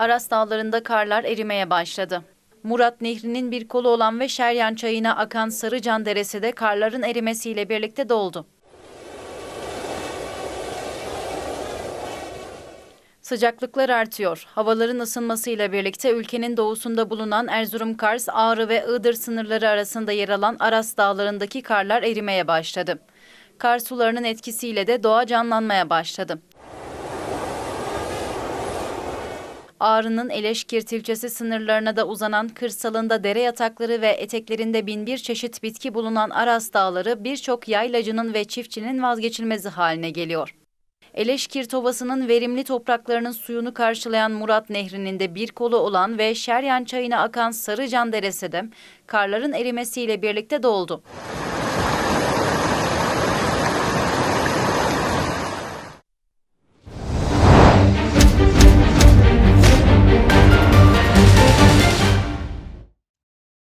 Aras dağlarında karlar erimeye başladı. Murat Nehri'nin bir kolu olan ve Şeryan Çayı'na akan Sarıcan Deresi de karların erimesiyle birlikte doldu. Sıcaklıklar artıyor. Havaların ısınmasıyla birlikte ülkenin doğusunda bulunan Erzurum, Kars, Ağrı ve Iğdır sınırları arasında yer alan Aras Dağları'ndaki karlar erimeye başladı. Kar sularının etkisiyle de doğa canlanmaya başladı. Ağrı'nın Eleşkirt ilçesi sınırlarına da uzanan kırsalında dere yatakları ve eteklerinde binbir çeşit bitki bulunan Aras Dağları birçok yaylacının ve çiftçinin vazgeçilmezi haline geliyor. Eleşkirt Ovası'nın verimli topraklarının suyunu karşılayan Murat Nehri'nin de bir kolu olan ve Şeryan Çayı'na akan Sarıcan Deresi de karların erimesiyle birlikte doldu.